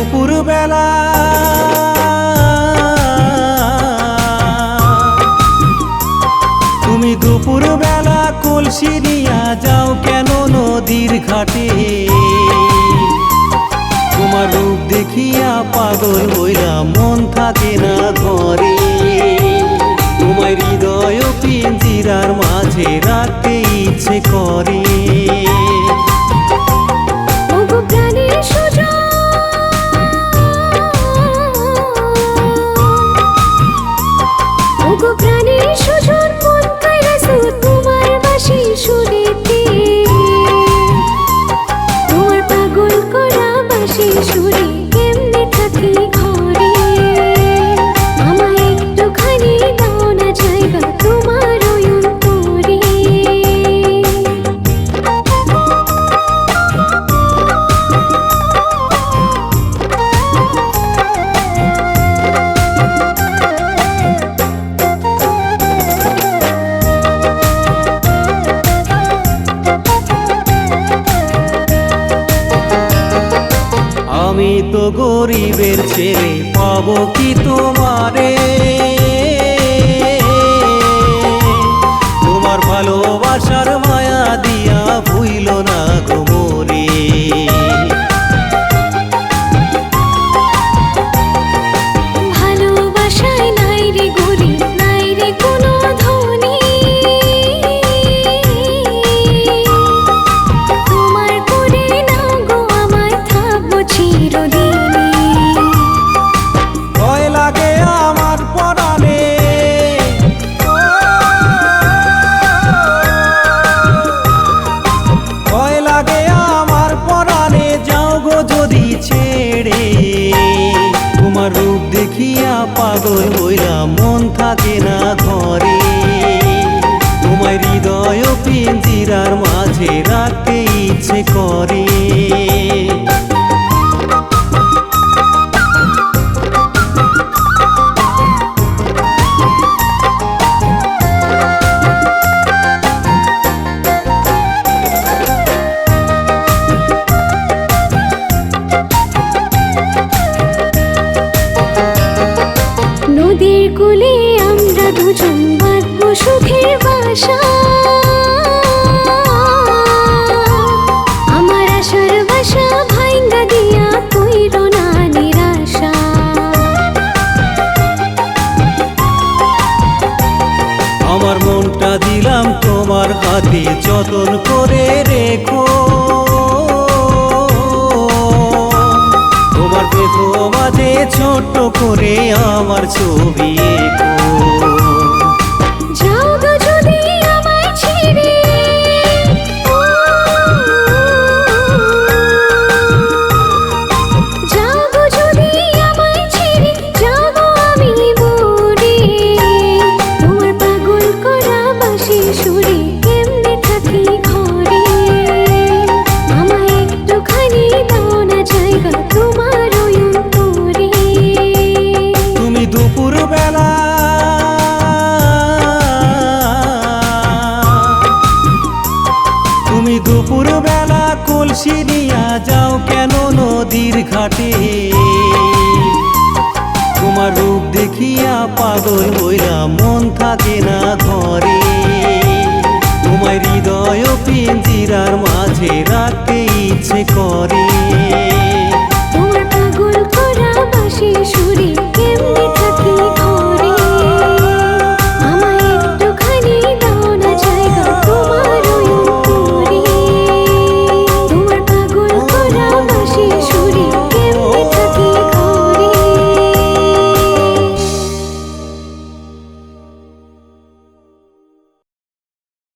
দুপুর বেলা তুমি দুপুর বেলা কলসি নিয়া যাও কেন নদীর ঘাটে? তোমার রূপ দেখিয়া পাগল হইলা, মন থাকে না ঘরে। তোমার হৃদয় পিঞ্জিরার মাঝে রাখতে ইচ্ছে করে। সুরেতে তোমার পাগল করা বাসি সুরে কেমনে থাকি ঘরে? গরিবের ছেড়ে পাব কি তোমারে? তোমার ভালোবাসার পাগল হইলাম মন থাকে না ঘরে। তোমার হৃদয় পিঞ্জিরার মাঝে রাখতে ইচ্ছে করে। মনটা দিলাম তোমার হাতে, যতন করে রেখো। তোমার পেতো মাঝে ছোট্ট করে আমার ছবি এঁকো। কাটে তোমার রূপ দেখিয়া পাগল হইলাম মন থাকে না ঘরে। তোমার হৃদয় পিঞ্জিরার মাঝে রাখতে ইচ্ছে করে। তোমার পাগল করা বাসি